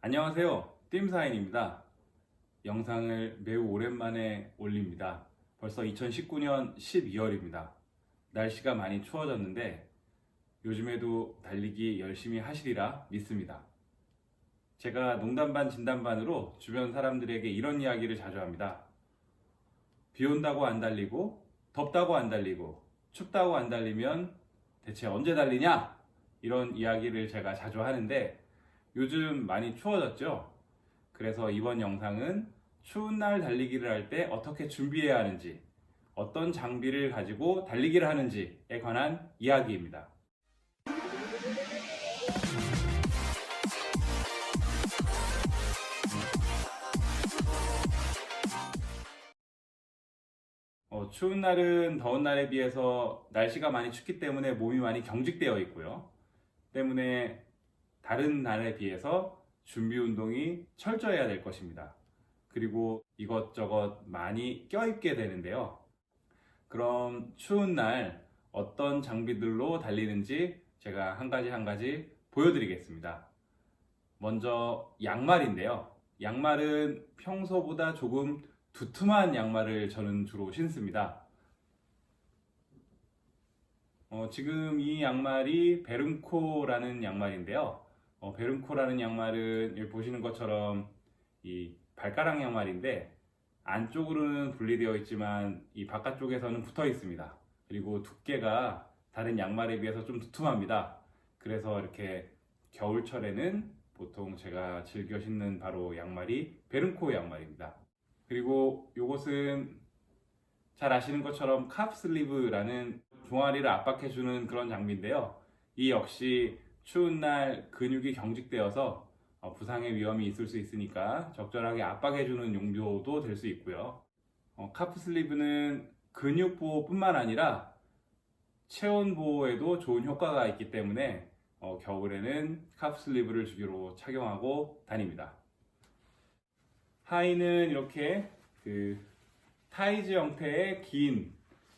안녕하세요. 띵사인입니다. 영상을 매우 오랜만에 올립니다. 벌써 2019년 12월입니다. 날씨가 많이 추워졌는데 요즘에도 달리기 열심히 하시리라 믿습니다. 제가 농담 반 진담 반으로 주변 사람들에게 이런 이야기를 자주 합니다. 비 온다고 안 달리고 덥다고 안 달리고 춥다고 안 달리면 대체 언제 달리냐? 이런 이야기를 제가 자주 하는데 요즘 많이 추워졌죠? 그래서 이번 영상은 추운 날 달리기를 할 때 어떻게 준비해야 하는지, 어떤 장비를 가지고 달리기를 하는지에 관한 이야기입니다. 어, 추운 날은 더운 날에 비해서 날씨가 많이 춥기 때문에 몸이 많이 경직되어 있고요. 때문에 다른 날에 비해서 준비 운동이 철저해야 될 것입니다. 그리고 이것저것 많이 껴입게 되는데요. 그럼 추운 날 어떤 장비들로 달리는지 제가 한 가지 한 가지 보여드리겠습니다. 먼저 양말인데요. 양말은 평소보다 조금 두툼한 양말을 저는 주로 신습니다. 어, 지금 이 양말이 베른코라는 양말인데요. 어, 베른코라는 양말은 보시는 것처럼 이 발가락 양말인데 안쪽으로는 분리되어 있지만 이 바깥쪽에서는 붙어 있습니다. 그리고 두께가 다른 양말에 비해서 좀 두툼합니다. 그래서 이렇게 겨울철에는 보통 제가 즐겨 신는 바로 양말이 베른코 양말입니다. 그리고 이것은 잘 아시는 것처럼 캅슬리브라는 종아리를 압박해주는 그런 장비인데요. 이 역시 추운 날 근육이 경직되어서 어, 부상의 위험이 있을 수 있으니까 적절하게 압박해주는 용도도 될 수 있고요. 어, 카프 슬리브는 근육 보호뿐만 아니라 체온 보호에도 좋은 효과가 있기 때문에 어, 겨울에는 카프 슬리브를 주기로 착용하고 다닙니다. 하의는 이렇게 그 타이즈 형태의 긴,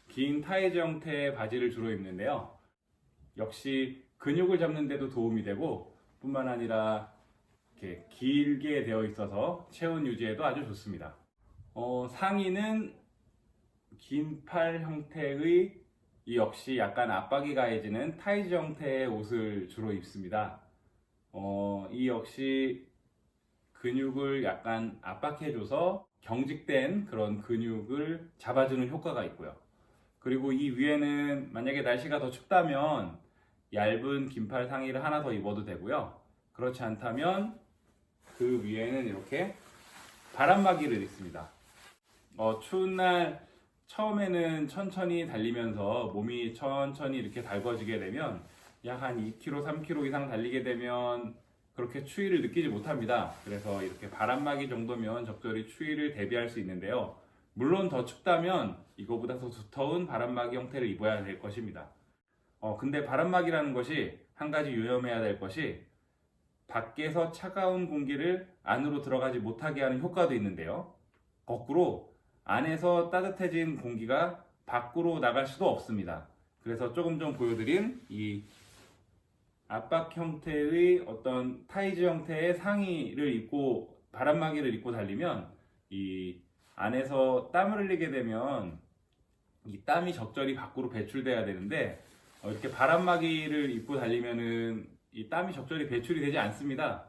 긴 타이즈 형태의 바지를 주로 입는데요. 역시 근육을 잡는 데도 도움이 되고 뿐만 아니라 이렇게 길게 되어 있어서 체온 유지에도 아주 좋습니다. 어, 상의는 긴 팔 형태의 이 역시 약간 압박이 가해지는 타이즈 형태의 옷을 주로 입습니다. 어, 이 역시 근육을 약간 압박해줘서 경직된 그런 근육을 잡아주는 효과가 있고요. 그리고 이 위에는 만약에 날씨가 더 춥다면 얇은 긴팔 상의를 하나 더 입어도 되고요. 그렇지 않다면 그 위에는 이렇게 바람막이를 입습니다. 어, 추운 날 처음에는 천천히 달리면서 몸이 천천히 이렇게 달궈지게 되면 약 한 2km, 3km 이상 달리게 되면 그렇게 추위를 느끼지 못합니다. 그래서 이렇게 바람막이 정도면 적절히 추위를 대비할 수 있는데요. 물론 더 춥다면 이거보다 더 두터운 바람막이 형태를 입어야 될 것입니다. 어, 근데 바람막이라는 것이 한 가지 유념해야 될 것이 밖에서 차가운 공기를 안으로 들어가지 못하게 하는 효과도 있는데요. 거꾸로 안에서 따뜻해진 공기가 밖으로 나갈 수도 없습니다. 그래서 조금 전 보여드린 이 압박 형태의 어떤 타이즈 형태의 상의를 입고 바람막이를 입고 달리면 이 안에서 땀을 흘리게 되면 이 땀이 적절히 밖으로 배출돼야 되는데 어, 이렇게 바람막이를 입고 달리면은 이 땀이 적절히 배출이 되지 않습니다.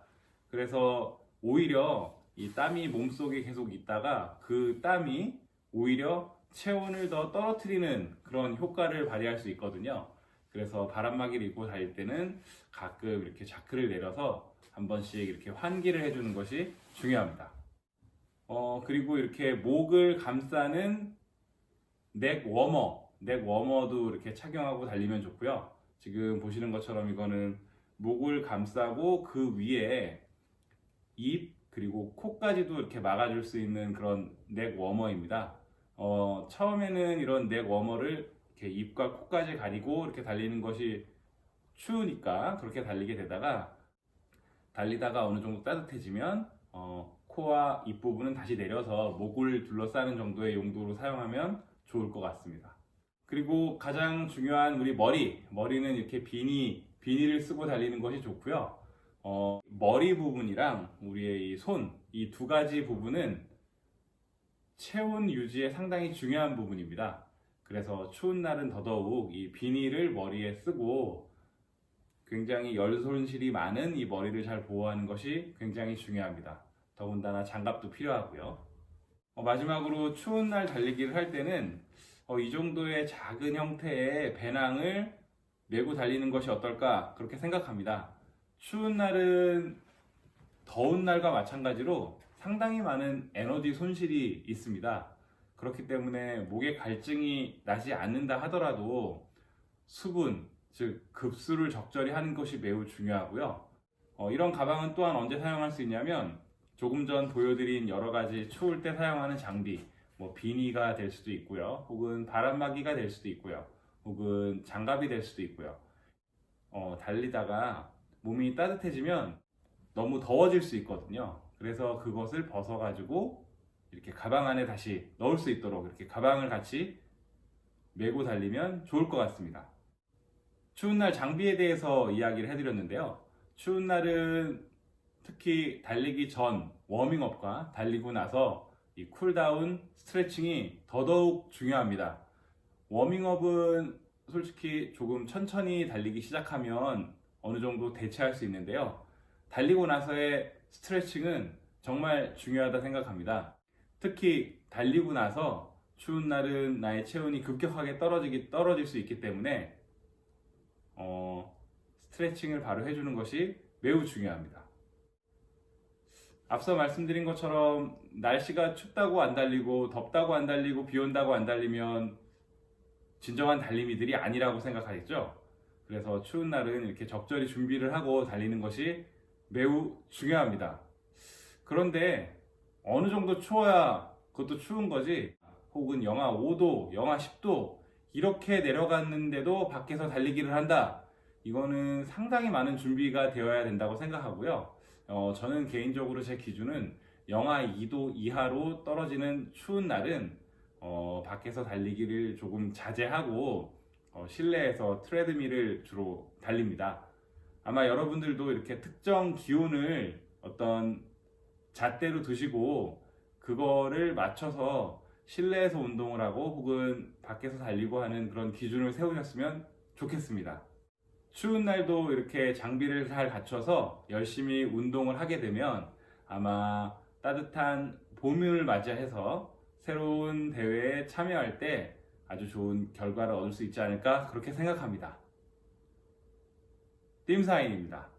그래서 오히려 이 땀이 몸속에 계속 있다가 그 땀이 오히려 체온을 더 떨어뜨리는 그런 효과를 발휘할 수 있거든요. 그래서 바람막이를 입고 다닐 때는 가끔 이렇게 자크를 내려서 한 번씩 이렇게 환기를 해주는 것이 중요합니다. 어, 그리고 이렇게 목을 감싸는 넥 워머, 넥 워머도 이렇게 착용하고 달리면 좋고요. 지금 보시는 것처럼 이거는 목을 감싸고 그 위에 입 그리고 코까지도 이렇게 막아줄 수 있는 그런 넥 워머입니다. 어, 처음에는 이런 넥 워머를 이렇게 입과 코까지 가리고 이렇게 달리는 것이 추우니까 그렇게 달리게 되다가 달리다가 어느 정도 따뜻해지면 어, 코와 입 부분은 다시 내려서 목을 둘러싸는 정도의 용도로 사용하면 좋을 것 같습니다. 그리고 가장 중요한 우리 머리, 머리는 이렇게 비니, 비니를 쓰고 달리는 것이 좋고요. 어, 머리 부분이랑 우리의 이 손, 이 두 가지 부분은 체온 유지에 상당히 중요한 부분입니다. 그래서 추운 날은 더더욱 이 비닐을 머리에 쓰고 굉장히 열 손실이 많은 이 머리를 잘 보호하는 것이 굉장히 중요합니다. 더군다나 장갑도 필요하고요. 어, 마지막으로 추운 날 달리기를 할 때는 어, 이 정도의 작은 형태의 배낭을 메고 달리는 것이 어떨까 그렇게 생각합니다. 추운 날은 더운 날과 마찬가지로 상당히 많은 에너지 손실이 있습니다. 그렇기 때문에 목에 갈증이 나지 않는다 하더라도 수분, 즉 급수를 적절히 하는 것이 매우 중요하고요. 어, 이런 가방은 또한 언제 사용할 수 있냐면 조금 전 보여드린 여러 가지 추울 때 사용하는 장비, 뭐 비니가 될 수도 있고요, 혹은 바람막이가 될 수도 있고요, 혹은 장갑이 될 수도 있고요. 어, 달리다가 몸이 따뜻해지면 너무 더워질 수 있거든요. 그래서 그것을 벗어가지고 이렇게 가방 안에 다시 넣을 수 있도록 이렇게 가방을 같이 메고 달리면 좋을 것 같습니다. 추운 날 장비에 대해서 이야기를 해드렸는데요. 추운 날은 특히 달리기 전 워밍업과 달리고 나서 이 쿨다운 스트레칭이 더더욱 중요합니다. 워밍업은 솔직히 조금 천천히 달리기 시작하면 어느 정도 대체할 수 있는데요. 달리고 나서의 스트레칭은 정말 중요하다 생각합니다. 특히 달리고 나서 추운 날은 나의 체온이 급격하게 떨어지기, 떨어질 수 있기 때문에 어, 스트레칭을 바로 해주는 것이 매우 중요합니다. 앞서 말씀드린 것처럼 날씨가 춥다고 안 달리고 덥다고 안 달리고 비 온다고 안 달리면 진정한 달리미들이 아니라고 생각하겠죠. 그래서 추운 날은 이렇게 적절히 준비를 하고 달리는 것이 매우 중요합니다. 그런데 어느 정도 추워야 그것도 추운 거지. 혹은 영하 5도, 영하 10도 이렇게 내려갔는데도 밖에서 달리기를 한다. 이거는 상당히 많은 준비가 되어야 된다고 생각하고요. 어, 저는 개인적으로 제 기준은 영하 2도 이하로 떨어지는 추운 날은 어, 밖에서 달리기를 조금 자제하고 어, 실내에서 트레드밀을 주로 달립니다. 아마 여러분들도 이렇게 특정 기온을 어떤 잣대로 두시고 그거를 맞춰서 실내에서 운동을 하고 혹은 밖에서 달리고 하는 그런 기준을 세우셨으면 좋겠습니다. 추운 날도 이렇게 장비를 잘 갖춰서 열심히 운동을 하게 되면 아마 따뜻한 봄을 맞이해서 새로운 대회에 참여할 때 아주 좋은 결과를 얻을 수 있지 않을까 그렇게 생각합니다. 띠사인입니다